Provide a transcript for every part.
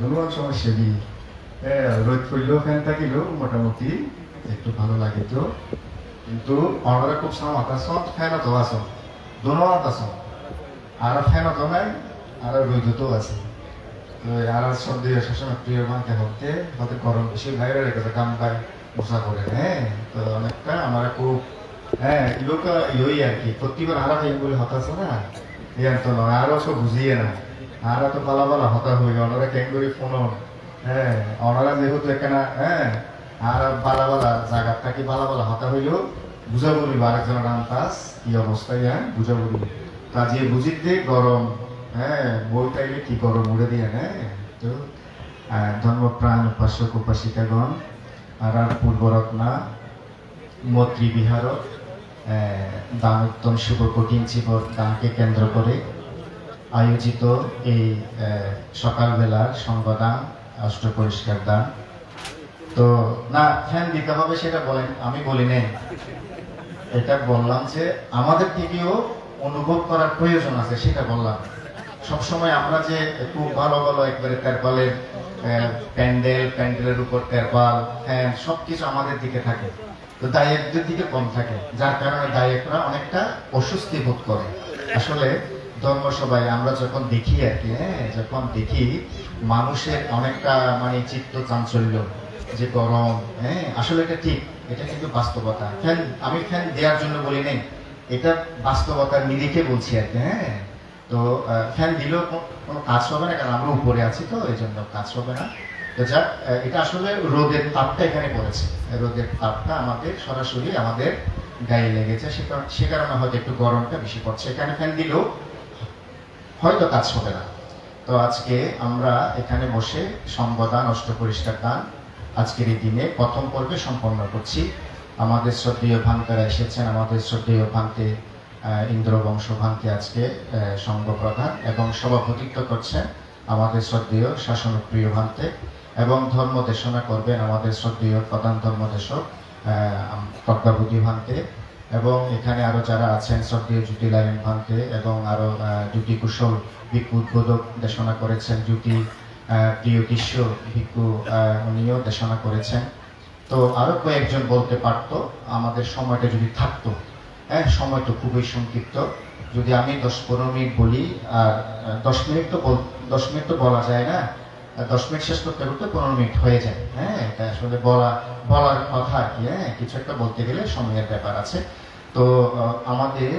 ধন্যবাদ সমস্যা নেই হ্যাঁ রোদ পড়লেও ফ্যান থাকিলেও মোটামুটি। একটু ভালো লাগে তো। কিন্তু অনারা খুব সামাত আসন ফ্যানও তো আসন ধন্যবাদ আসন আর ফ্যানও তো নাই, আর রোদ তো আছে। তো আর সব দিয়ে সবসময় প্রিয় মানতে হতে হতে গরম বেশি, বাইরে রেখেছে কাম পায়, মশা করে হ্যাঁ তো অনেকটা আমরা খুব হ্যাঁ লোক ইয়ে আর কি। প্রতিবার আরও এই বলে হতাশ না। ইয়ার তো নয়, আরও সব বুঝিয়ে না আর তো পালা পালা হতা হই ওনারা করি ফোন হ্যাঁ ওনারা যেহেতু এখানে হ্যাঁ আর বালা বালা জায়গা থাকি বালা বালা হতা হইলেও বুঝা বলিব আরেকজন রাম পাস কি অবস্থায় হ্যাঁ বুঝা বলিব কাজে বুঝিতে গরম হ্যাঁ বই তাইলে কি গরম উড়ে দিয়ে হ্যাঁ তো ধর্মপ্রাণ উপাসক, উপাসিকাগণ আর আর পূর্বরত্না মৈত্রী বিহারক দান উত্তম শুভ কঠিন জীবন, দানকে কেন্দ্র করে আয়োজিত এই আহ, সকালবেলার সংবাদান অষ্ট পরিষ্কার দান। তো না ফ্যান দিতে হবে সেটা বলেন আমি বলি নাই। এটা বললাম যে আমাদের থেকেও অনুভব করার প্রয়োজন আছে সেটা বললাম। সবসময় আমরা যে খুব ভালো ভালো একবারে তেরপালের প্যান্ডেল প্যান্ডেলের উপর তেরপাল ফ্যান সবকিছু আমাদের দিকে থাকে। তো দায়কদের দিকে কম থাকে যার কারণে দায়করা অনেকটা অস্বস্তি বোধ করে। আসলে ধর্মসভায় আমরা যখন দেখি আর কি হ্যাঁ যখন দেখি, মানুষের অনেকটা মানে চিত্ত চাঞ্চল্য, যে গরম হ্যাঁ আসলে এটা ঠিক, এটা কিন্তু বাস্তবতা। ফ্যান, আমি ফ্যান দেওয়ার জন্য বলি নেই, এটা বাস্তবতার নিরিখে বলছি আর কি হ্যাঁ। তো ফ্যান দিলেও কোনো কাজ হবে না, কারণ আমরা উপরে আছি তো এই জন্য কাজ হবে না। তো যাক এটা আসলে রোদের তাপটা এখানে পড়েছে, রোদের তাপটা আমাদের সরাসরি আমাদের গায়ে লেগেছে, সে কারণ- সে কারণে হয়তো একটু গরমটা বেশি পড়ছে। এখানে ফ্যান দিলেও হয়তো কাজ হবে না। তো আজকে আমরা এখানে বসে সম্বদান অষ্ট পরিষ্কার দান আজকের এই দিনে প্রথম পর্বে সম্পন্ন করছি। আমাদের শ্রদ্ধেয় ভান্তারা এসেছেন। আমাদের শ্রদ্ধেয় ভান্তে ইন্দ্রবংশ ভান্তে আজকে সংঘ প্রধান এবং সভাপতিত্ব করছেন আমাদের শ্রদ্ধেয় শাসনপ্রিয় ভান্তে এবং ধর্ম দেশনা করবেন আমাদের শ্রদ্ধেয় প্রধান ধর্মদেশক কর্তাবুদ্ধি ভান্তে। এবং এখানে আরও যারা আছেন শ্রদ্ধেয় জ্যোতি লাইন ভান্তে এবং আরও জ্যোতি কুশল ভিক্ষু উদ্বোধক দেশনা করেছেন জ্যোতি প্রিয় কিশোর ভিক্ষু উনিও দেশনা করেছেন। তো আরও কয়েকজন বলতে পারতো, আমাদের সময়টা যদি থাকতো হ্যাঁ সময় তো খুবই সংক্ষিপ্ত। যদি আমি দশ পনেরো মিনিট বলি, আর দশ মিনিট তো দশ মিনিট তো বলা যায় না। দশ মিনিট শেষ করতে করতে পনেরো মিনিট হয়ে যায়। হ্যাঁ এটা আসলে বলা, বলার কথা আর কি হ্যাঁ কিছু একটা বলতে গেলে সময়ের ব্যাপার আছে। তো আমাদের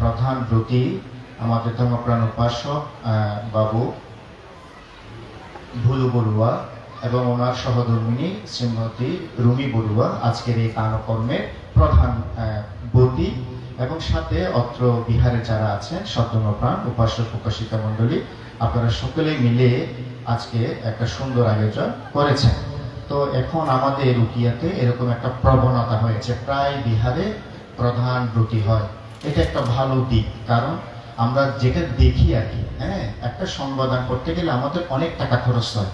প্রধান ব্রতী আমাদের ধর্মপ্রাণ উপাসক বাবু ভুলু বড়ুয়া এবং ওনার সহধর্মিনী শ্রীমতী রুমি বড়ুয়া আজকের এই দানকর্মের প্রধান বতী এবং সাথে অত্র বিহারে যারা আছেন সদ্যমপ্রাণ উপাসক উপাসিকা মণ্ডলী আপনারা সকলে মিলে আজকে একটা সুন্দর আয়োজন করেছেন। তো এখন আমাদের রুকিয়াতে এরকম একটা প্রবণতা হয়েছে। প্রায় বিহারে প্রধান রুটি হয়। এটা একটা ভালো দিক। কারণ আমরা যেটা দেখি আর কি হ্যাঁ একটা সংবাদান করতে গেলে আমাদের অনেক টাকা খরচ হয়।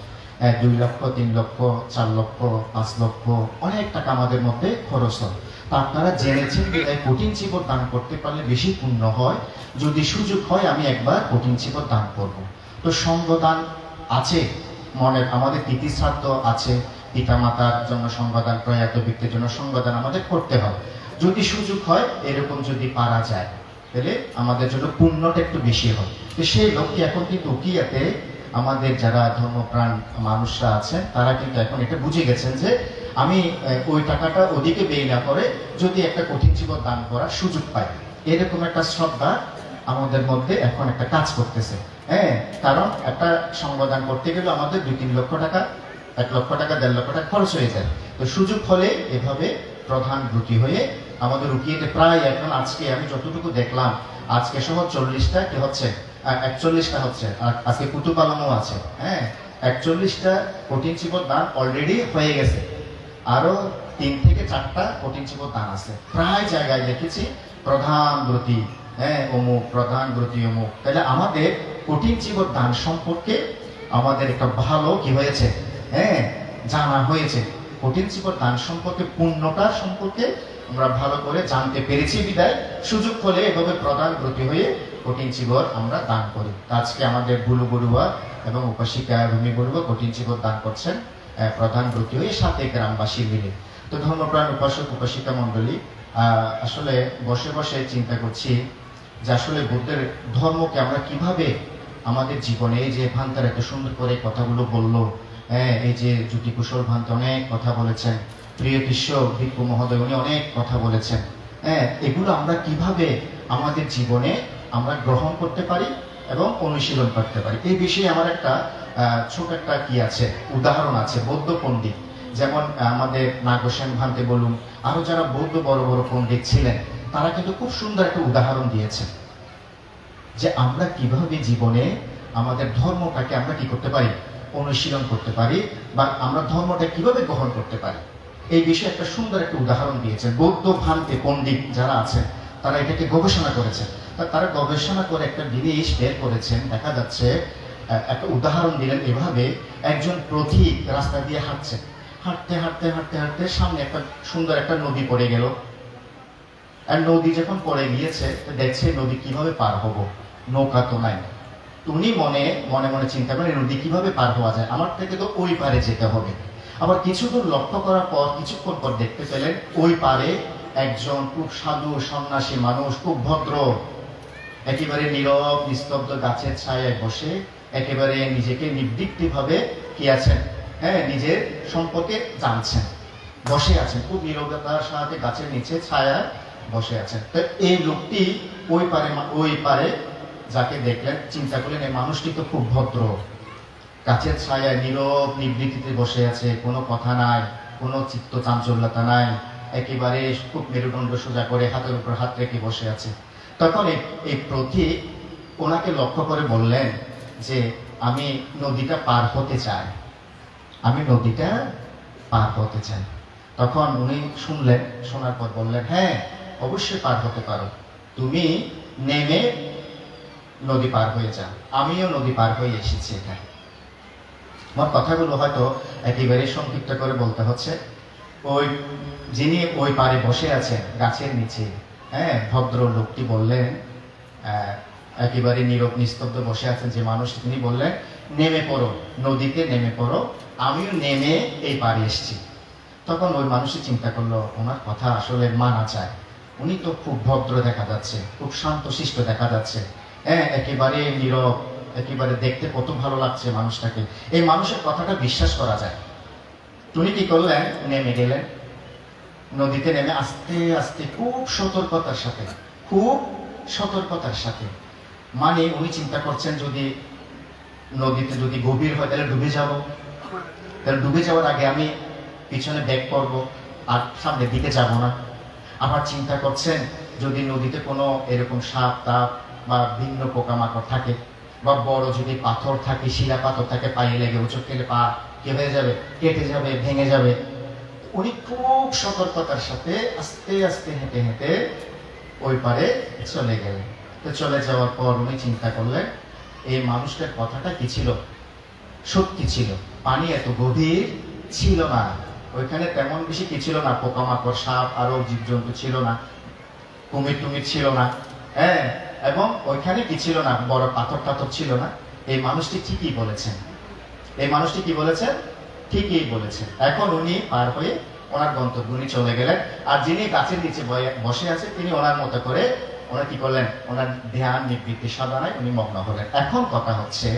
দুই লক্ষ, তিন লক্ষ, চার লক্ষ, পাঁচ লক্ষ, অনেক টাকা আমাদের মধ্যে খরচ হয়। আপনারা জেনেছেন যে এই কঠিন জীবন দান করতে পারলে বেশি পুণ্য হয়। যদি সুযোগ হয়, আমি একবার কঠিন জীবন দান করব। তো সঙ্গদান আছে, মনের আমাদের তিথি শ্রাদ্ধ আছে। পিতা মাতার জন্য সংবাদান প্রয়াত ব্যক্তির জন্য সংবাদান আমাদের করতে হয় যদি সুযোগ হয়, এরকম যদি পারা যায়, তাহলে আমাদের জন্য পুণ্যটা একটু বেশি হয়। তো সেই লক্ষ্যে এখন কিন্তু উকিয়াতে আমাদের যারা ধর্মপ্রাণ মানুষরা আছেন তারা কিন্তু এখন এটা বুঝে গেছেন যে আমি ওই টাকাটা ওদিকে ব্যয় না করে যদি একটা কঠিন জীবন দান করার সুযোগ পাই। এরকম একটা শ্রদ্ধা আমাদের মধ্যে এখন একটা কাজ করতেছে। হ্যাঁ কারণ একটা সংবাদান করতে গেলে আমাদের দুই তিন লক্ষ টাকা, এক লক্ষ টাকা, দেড় লক্ষ টাকা খরচ হয়ে যায়। তো সুযোগ হলে এভাবে প্রধান ব্রতী হয়ে আমাদের উকিয়েতে প্রায় এখন আজকে আমি যতটুকু দেখলাম, আজকে সহ চল্লিশটা, কি হচ্ছে? একচল্লিশটা হচ্ছে, আর আজকে কুতুপালনও আছে হ্যাঁ? একচল্লিশটা কঠিন জীবন দান অলরেডি হয়ে গেছে। আরও তিন থেকে চারটা কঠিন জীবন দান আছে। প্রায় জায়গায় দেখেছি, প্রধান ব্রতী হ্যাঁ অমুক, প্রধান ব্রতী, অমুক। তাহলে আমাদের কঠিন জীবন দান সম্পর্কে আমাদের একটা ভালো কি হয়েছে হ্যাঁ? জানা হয়েছে। কঠিন জীবন দান সম্পর্কে পুণ্যটা সম্পর্কে আমরা ভালো করে জানতে পেরেছি বিদায়। সুযোগ হলে এভাবে প্রধান ব্রতী হয়ে কঠিন জীবন আমরা দান করি। আজকে আমাদের বুলু বড়ুয়া এবং উপাসিকা ভূমি বলব কঠিন জীবন দান করছেন প্রধান ব্রতী হয়ে সাথে গ্রামবাসী মিলে। তো ধর্মপ্রাণ উপাসক, উপাসিকা মণ্ডলী আসলে বসে বসে চিন্তা করছি যে আসলে বুদ্ধের ধর্মকে আমরা কীভাবে আমাদের জীবনে এই যে ভান্তার এত সুন্দর করে কথাগুলো বলল হ্যাঁ এই যে জ্যোতি কুশল ভান্ত অনেক কথা বলেছেন, প্রিয় কৃষ্ণ ভিক্ষু মহোদয়, উনি অনেক কথা বলেছেন। হ্যাঁ এগুলো আমরা কীভাবে আমাদের জীবনে আমরা গ্রহণ করতে পারি এবং অনুশীলন করতে পারি। এই বিষয়ে আমার একটা ছোট একটা কি আছে, উদাহরণ আছে, বৌদ্ধ পণ্ডিত। যেমন আমাদের নাগসেন ভান্তে বলুন, আরও যারা বৌদ্ধ বড় বড় পণ্ডিত ছিলেন, তারা কিন্তু খুব সুন্দর একটা উদাহরণ দিয়েছেন। যে আমরা কীভাবে জীবনে আমাদের ধর্মটাকে আমরা কি করতে পারি? অনুশীলন করতে পারি বা আমরা ধর্মটা কীভাবে গ্রহণ করতে পারি? এই বিষয়ে একটা সুন্দর একটা উদাহরণ দিয়েছেন বৌদ্ধ ভান্তে পণ্ডিত যারা আছেন, তারা এটাকে গবেষণা করেছেন। তারা গবেষণা করে একটা জিনিস বের করেছেন, দেখা যাচ্ছে একটা উদাহরণ দিলেন এভাবে, একজন পথিক রাস্তা দিয়ে হাঁটছে। হাঁটতে হাঁটতে হাঁটতে হাঁটতে সামনে একটা সুন্দর একটা নদী পড়ে গেল। আর নদী যখন পড়ে গিয়েছে দেখছে নদী কীভাবে পার হব? নৌকা তো নাই। উনি মনে মনে মনে চিন্তা করেন, নদী কীভাবে পার হওয়া যায়? আমার থেকে তো ওই পারে যেতে হবে। আবার কিছু দূর লক্ষ্য করার পর, কিছুক্ষণ পর দেখতে পেলেন, ওই পারে একজন খুব সাধু, সন্ন্যাসী মানুষ, খুব ভদ্র একেবারে নীরব, নিস্তব্ধ গাছের ছায়ায় বসে একেবারে নিজেকে নির্দিষ্ট ভাবে কি আছেন? হ্যাঁ নিজের সম্পর্কে জানছেন। বসে আছেন, খুব নীরবতার সাথে গাছের নিচে ছায়ায় বসে আছেন। তো এই লোকটি ওই পারে ওই পারে যাকে দেখলেন, চিন্তা করলেন, এই মানুষটি তো খুব ভদ্র। গাছের ছায়ায় নীরব নিবৃত্তিতে বসে আছে, কোনো কথা নাই, কোনো চিত্ত চাঞ্চল্যতা নাই। একেবারে খুব মেরুদণ্ড সোজা করে হাতের উপর হাত রেখে বসে আছে। তখন এই- প্রতীক ওনাকে লক্ষ্য করে বললেন যে আমি নদীটা পার হতে চাই। আমি নদীটা পার হতে চাই। তখন উনি শুনলেন, শোনার পর বললেন হ্যাঁ অবশ্যই পার হতে পারো। তুমি নেমে নদী পার হয়ে যাও। আমিও নদী পার হয়ে এসেছি এখানে। আমার কথাগুলো হয়তো একেবারে সংক্ষিপ্ত করে বলতে হচ্ছে। ওই যিনি ওই পারে বসে আছেন, গাছের নিচে হ্যাঁ ভদ্র লোকটি বললেন একেবারে নীরব নিস্তব্ধ বসে আছেন যে মানুষ, তিনি বললেন, নেমে পড়ো, নদীতে নেমে পড়ো, আমিও নেমে এই পারে এসেছি। তখন ওই মানুষই চিন্তা করল, ওনার কথা আসলে মানা যায়। উনি তো খুব ভদ্র দেখা যাচ্ছে, খুব শান্তশিষ্ট দেখা যাচ্ছে। হ্যাঁ একেবারে নীরব, একেবারে দেখতে কত ভালো লাগছে মানুষটাকে। এই মানুষের কথাটা বিশ্বাস করা যায়। উনি কি করলেন, নেমে গেলেন। নদীতে নেমে আস্তে আস্তে খুব সতর্কতার সাথে, খুব সতর্কতার সাথে। মানে উনি চিন্তা করছেন যদি নদীতে যদি গভীর হয়, তাহলে ডুবে যাব। তাহলে ডুবে যাওয়ার আগে আমি পিছনে ব্যাক করব, আর সামনের দিকে যাব না। আবার চিন্তা করছেন যদি নদীতে কোনো এরকম সাপ, তাপ বা ভিন্ন পোকামাকড় থাকে, বা বড় যদি পাথর থাকে শিলা পাথর থাকে, পায়ে লেগে উঁচু খেলে পা কে হয়ে যাবে, কেটে যাবে, ভেঙে যাবে উনি খুব সতর্কতার সাথে আস্তে আস্তে হেঁটে হেঁটে ওই পারে চলে গেলেন। তো চলে যাওয়ার পর উনি চিন্তা করলেন, এই মানুষটার কথাটা কি ছিল? সত্যি ছিল। পানি এত গভীর ছিল না। ওইখানে তেমন বেশি কি ছিল না? পোকামাকড়, সাপ আরও জীবজন্তু ছিল না। কুমির টুমির ছিল না। হ্যাঁ এবং ওইখানে কি ছিল না? বড় পাথর টাথর ছিল না। এই মানুষটি ঠিকই বলেছেন। এই মানুষটি কি বলেছেন? ঠিকই বলেছেন। এখন উনি পার হয়ে ওনার গন্তব্য উনি চলে গেলেন। আর যিনি গাছের নিচে বসে আছে, তিনি ওনার মতো করে ওনার কি করলেন? ওনার ধ্যান, নিবৃত্তি সাধনায় উনি মগ্ন হলেন। এখন কথা হচ্ছে,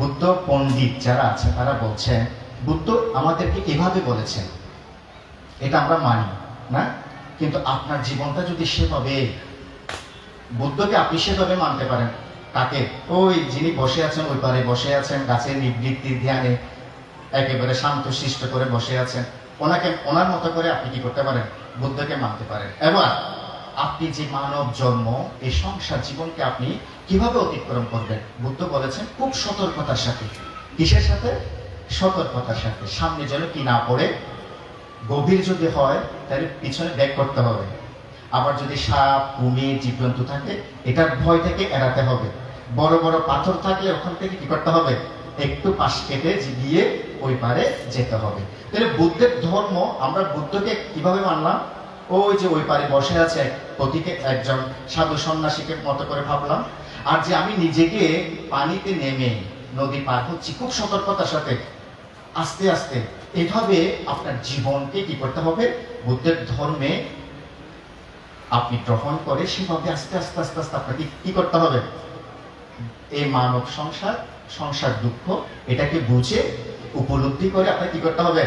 বুদ্ধ পণ্ডিত যারা আছে, তারা বলছেন, বুদ্ধ আমাদেরকে এভাবে বলেছেন, এটা আমরা মানি, না? কিন্তু আপনার জীবনটা যদি সেভাবে, বুদ্ধকে আপনি সেভাবে মানতে পারেন, তাকে ওই যিনি বসে আছেন, ওই পারে বসে আছেন, গাছের নিবৃত্তির ধ্যানে একেবারে শান্ত, শিষ্ট করে বসে আছেন। ওনাকে, ওনার মতো করে আপনি কি করতে পারেন? বুদ্ধকে মানতে পারেন। এবার, আপনি যে মানব জন্ম, এই সংসার জীবনকে আপনি কীভাবে অতিক্রম করবেন? বুদ্ধ বলেছেন, খুব সতর্কতার সাথে। কিসের সাথে? সতর্কতার সাথে। সামনে যেন কি না পড়ে, গভীর যদি হয়, তাহলে পিছনে ব্যাক করতে হবে। আবার যদি সাপ, কুমির, জীবজন্তু থাকে, এটার ভয় থেকে এড়াতে হবে। বড় বড় পাথর থাকলে ওখান থেকে কি করতে হবে? একটু পাশ কেটে গিয়ে ওই পারে যেতে হবে। তাহলে বুদ্ধের ধর্ম আমরা বুদ্ধকে কীভাবে মানলাম? ওই যে ওই পারে বসে আছে প্রতীকে একজন সাধু সন্ন্যাসীকে মতো করে ভাবলাম। আর যে আমি নিজেকে পানিতে নেমে নদী পার হচ্ছি, খুব সতর্কতার সাথে আস্তে আস্তে এভাবে আপনার জীবনকে কি করতে হবে? বুদ্ধের ধর্মে আপনি গ্রহণ করে সেভাবে আস্তে আস্তে আস্তে আস্তে আপনাকে কি করতে হবে? এই মানব সংসার সংসার দুঃখ, এটাকে বুঝে উপলব্ধি করে আপনাকে কি করতে হবে?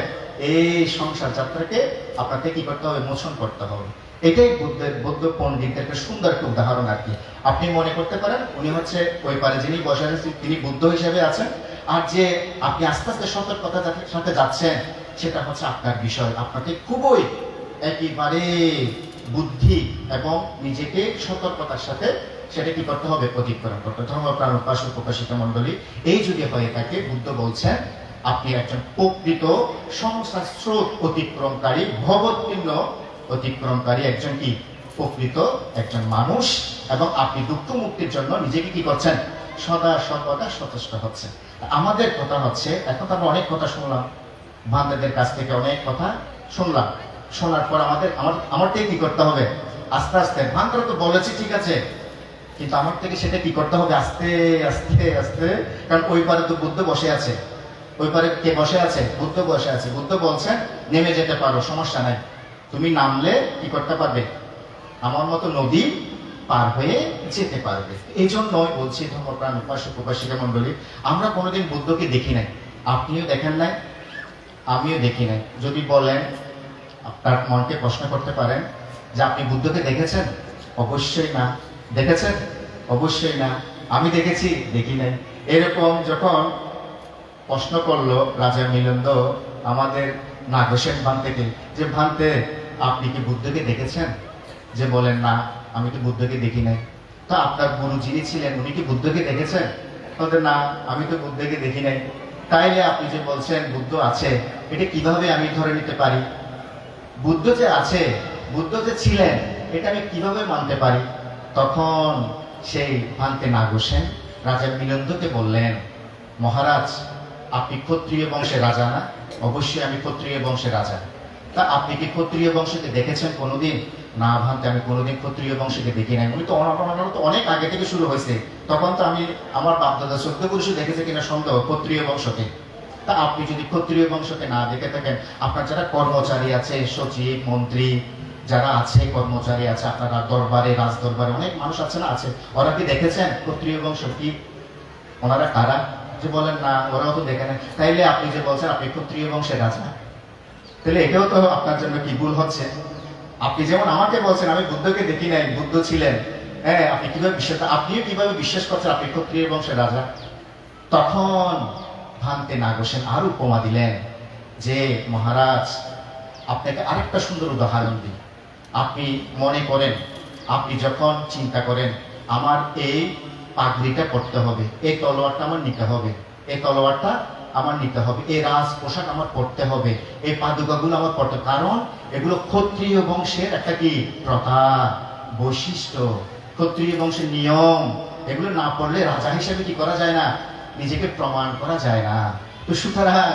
এই সংসার যাত্রাকে আপনাকে কি করতে হবে? মোচন করতে হবে। এটাই বুদ্ধের, বৌদ্ধ পণ্ডিতের একটা সুন্দর একটা উদাহরণ আর কি। আপনি মনে করতে পারেন, উনি হচ্ছে ওই পারে যিনি বসে আছেন তিনি বুদ্ধ হিসেবে আছেন। আর যে আপনি আস্তে আস্তে সতর্কতার সাথে যাচ্ছেন, সেটা হচ্ছে আপনার বিষয়। আপনাকে খুবই একেবারে বুদ্ধি এবং নিজেকে সতর্কতার সাথে সেটা কি করতে হবে? অতিক্রম করতে হবে। ধর্মপ্রাণ উপাসক প্রকাশিত মন্ডলী এই যুগে হয়ে থাকে, বুদ্ধ বলছেন আপনি একজন প্রকৃত সংসার স্রোত অতিক্রমকারী ভগৎকীর্ণ অতিক্রমকারী একজন কি? প্রকৃত একজন মানুষ এবং আপনি দুঃখ মুক্তির জন্য নিজেকে কি করছেন? সদা সর্বদা সচেষ্ট হচ্ছে আমাদের কথা হচ্ছে এখন তো অনেক কথা শুনলাম। বান্দাদের কাছ থেকে অনেক কথা শুনলাম। শোনার পর আমাদের, আমার আমার আমারটাই কি করতে হবে? আস্তে আস্তে ভান্তরা তো বলেছি ঠিক আছে, কিন্তু আমার থেকে সেটা কি করতে হবে? আস্তে আস্তে আস্তে, কারণ ওই পারে তো বুদ্ধ বসে আছে। ওই পারে কে বসে আছে? বুদ্ধ বসে আছে। বুদ্ধ বলছেন নেমে যেতে পারো, সমস্যা নাই। তুমি নামলে কি করতে পারবে? আমার মতো নদী পার হয়ে যেতে পারবে। এই জন্যই বলছি ধর্মপ্রাণ উপাসক, উপাসিকা মন্ডলী আমরা কোনোদিন বুদ্ধকে দেখি নাই। আপনিও দেখেন নাই, আমিও দেখি নাই। যদি বলেন, আপনার মনকে প্রশ্ন করতে পারেন যে আপনি বুদ্ধকে দেখেছেন? অবশ্যই না। দেখেছেন? অবশ্যই না। আমি দেখেছি, দেখি নাই। এরকম যখন প্রশ্ন করল রাজা মিলন্দ আমাদের নাগসেন ভান থেকে যে ভান্তে, আপনি কি বুদ্ধকে দেখেছেন? যে বলেন, না, আমি তো বুদ্ধকে দেখি নাই। তো আপনার গুরু যিনি ছিলেন, উনি কি বুদ্ধকে দেখেছেন? বলতেন না, আমি তো বুদ্ধকে দেখি নাই। তাইলে আপনি যে বলছেন, বুদ্ধ আছে, এটা কীভাবে আমি ধরে নিতে পারি? বুদ্ধ যে আছে, বুদ্ধ যে ছিলেন, এটা আমি কীভাবে মানতে পারি? তখন সেই ভান্তে না বসেন রাজা মিলন্দকে বললেন, মহারাজ আপনি ক্ষত্রিয় বংশের রাজা না? অবশ্যই আমি ক্ষত্রিয় বংশের রাজা। তা আপনি কি ক্ষত্রিয় বংশকে দেখেছেন কোনোদিন? না ভান্তে, আমি কোনোদিন ক্ষত্রিয় বংশকে দেখি নাই। উনি তো অনাবরণ তো অনেক আগে থেকে শুরু হয়েছে। তখন তো আমি আমার বাপদাদা সত্য পুরুষও দেখেছে কিনা সন্দেহ ক্ষত্রিয় বংশকে। তা আপনি যদি ক্ষত্রিয় বংশকে না দেখে থাকেন, আপনার যারা কর্মচারী আছে, সচিব, মন্ত্রী, যারা আছে, কর্মচারী আছে, আপনারা দরবারে রাজ দরবারে অনেক মানুষ আছে না আছে, ওরা কি দেখেছেন ক্ষত্রিয় বংশ কি? ওনারা কারা? যে বলেন, না, ওরাও তো দেখে না তাইলে আপনি যে বলছেন, আপনি ক্ষত্রিয় বংশের রাজা। তাহলে এটাও তো আপনার জন্য কি ভুল হচ্ছে? আপনি যেমন আমাকে বলছেন, আমি বুদ্ধকে দেখি নাই, বুদ্ধ ছিলেন। হ্যাঁ আপনি কীভাবে বিশ্বাস, আপনিও কীভাবে বিশ্বাস করছেন, আপনি ক্ষত্রিয় বংশের রাজা। তখন ভান্তে নাগসেন আর উপমা দিলেন যে, মহারাজ, আপনাকে আরেকটা সুন্দর উদাহরণ দিই। আপনি মনে করেন, আপনি যখন চিন্তা করেন, আমার এই পাগড়িটা করতে হবে। এই তলোয়ারটা আমার নিতে হবে। এই তলোয়ারটা আমার নিতে হবে। এই রাজ পোশাক আমার পড়তে হবে। এই পাদুকাগুলো আমার পড়তে কারণ এগুলো ক্ষত্রিয় বংশের একটা কি? প্রথা বৈশিষ্ট্য। ক্ষত্রিয় বংশের নিয়ম। এগুলো না পড়লে রাজা হিসেবে কি করা যায় না? নিজেকে প্রমাণ করা যায় না। তো সুতরাং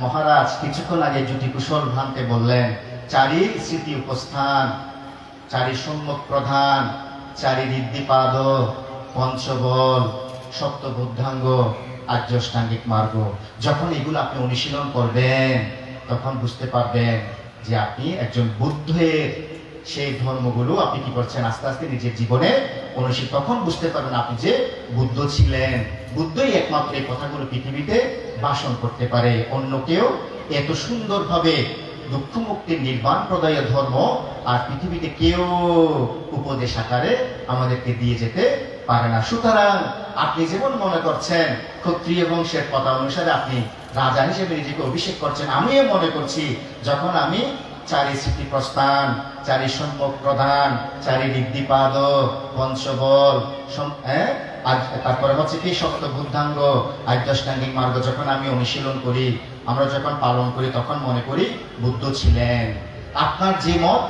মহারাজ কিছুক্ষণ আগে জ্যোতি কুশল ভ্রান্তে বললেন, চারি স্মৃতি উপস্থান, চারি সম্মুখ প্রধান, চারি ঋদ্ধিপাদ পঞ্চবল, সপ্ত বুদ্ধাঙ্গ, আর্যষ্টাঙ্গিক মার্গ। যখন এগুলো আপনি অনুশীলন করবেন, তখন বুঝতে পারবেন যে আপনি একজন বুদ্ধের সেই ধর্মগুলো আপনি কি করছেন, আস্তে আস্তে নিজের জীবনে অনুশীল, তখন বুঝতে পারবেন আপনি যে বুদ্ধ ছিলেন। বুদ্ধই একমাত্র এই কথাগুলো পৃথিবীতে ভাষণ করতে পারে। অন্য কেউ এত সুন্দরভাবে দুঃখ মুক্তির নির্বাণ প্রদায় ধর্ম আর পৃথিবীতে কেউ উপদেশ আকারে আমাদেরকে দিয়ে যেতে পারে না। সুতরাং আপনি যেমন মনে করছেন ক্ষত্রিয় বংশের কথা অনুসারে আপনি রাজা হিসেবে নিজেকে অভিষেক করছেন, আমিও মনে করছি, যখন আমি চারি স্মৃতি প্রস্থান, চারি সম্পদ প্রধান, চারি ঋদ্ধিপাদ পঞ্চবল হ্যাঁ? আর তারপরে হচ্ছে কি সপ্ত বুদ্ধাঙ্গ আদ্যাষ্টাঙ্গিক মার্গ যখন আমি অনুশীলন করি, আমরা যখন পালন করি, তখন মনে করি বুদ্ধ ছিলেন। আপনার যে মত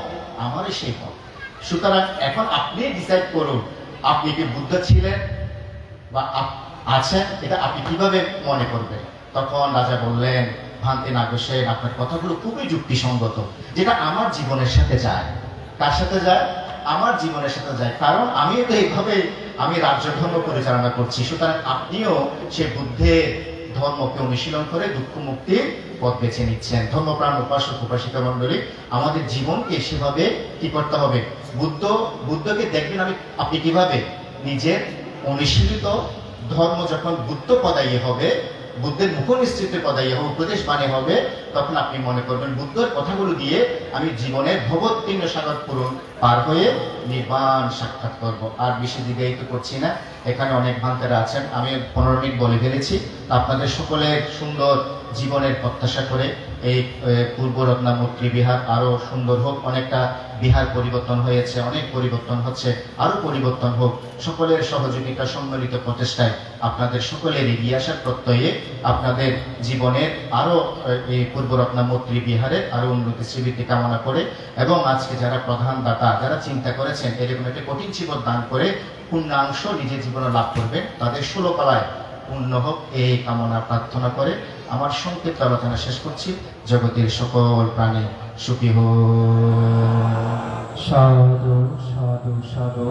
আমারই সেই মত। সুতরাং এখন আপনি ডিসাইড করুন আপনি কি বুদ্ধ ছিলেন? বা আছেন? এটা আপনি কীভাবে মনে করবেন? তখন রাজা বললেন, ভান্তি নাগসেন আপনার কথাগুলো খুবই যুক্তিসঙ্গত। যেটা আমার জীবনের সাথে যায়, কার সাথে যায়? আমার জীবনের সাথে যায়। কারণ আমি তো এইভাবে, আমি রাজ্য ধর্ম পরিচালনা করছি। সুতরাং আপনিও সে বুদ্ধের ধর্মকে অনুশীলন করে দুঃখ মুক্তির পথ বেছে নিচ্ছেন। ধর্মপ্রাণ উপাসক, উপাসিকা মন্ডলী আমাদের জীবনকে সেভাবে কি করতে হবে? বুদ্ধ, বুদ্ধকে দেখবেন আমি, আপনি কীভাবে? নিজের অনুশীলিত ধর্ম যখন বুদ্ধ পদাই হবে, বুদ্ধের মুখ নিশ্চিত পদাই হবে, উপদেশ মানে হবে, তখন আপনি মনে করবেন বুদ্ধের কথাগুলো দিয়ে আমি জীবনের ভগৎতীর্ণ সাগর পূরণ পার হয়ে নির্বাণ সাক্ষাৎ করব। আর বেশি দীর্ঘায়িত করছি না। এখানে অনেক ভান্তারা আছেন। আমি পনেরো মিনিট বলে ফেলেছি। আপনাদের সকলের সুন্দর জীবনের প্রত্যাশা করে এই পূর্ব রত্নামূর্তি বিহার আরও সুন্দর হোক অনেকটা বিহার পরিবর্তন হয়েছে অনেক পরিবর্তন হচ্ছে আরও পরিবর্তন হোক। সকলের সহযোগিতা সম্মিলিত প্রচেষ্টায় আপনাদের সকলের এগিয়ে আসার প্রত্যয়ে আপনাদের জীবনের আরও এ, এই পূর্ব রত্নামূর্তি বিহারের আরও উন্নতি শ্রীবৃদ্ধি কামনা করে এবং আজকে যারা প্রধান দাতা যারা চিন্তা করেছেন এরকম একটা কঠিন জীবন দান করে পূর্ণাংশ নিজের জীবনে লাভ করবেন তাদের ষোলো কলায় পূর্ণ হোক, এই কামনা প্রার্থনা করে আমার সংক্ষিপ্ত আলোচনা শেষ করছি। জগতের সকল প্রাণী সুখী হোক। সাধু সাধু সাধু।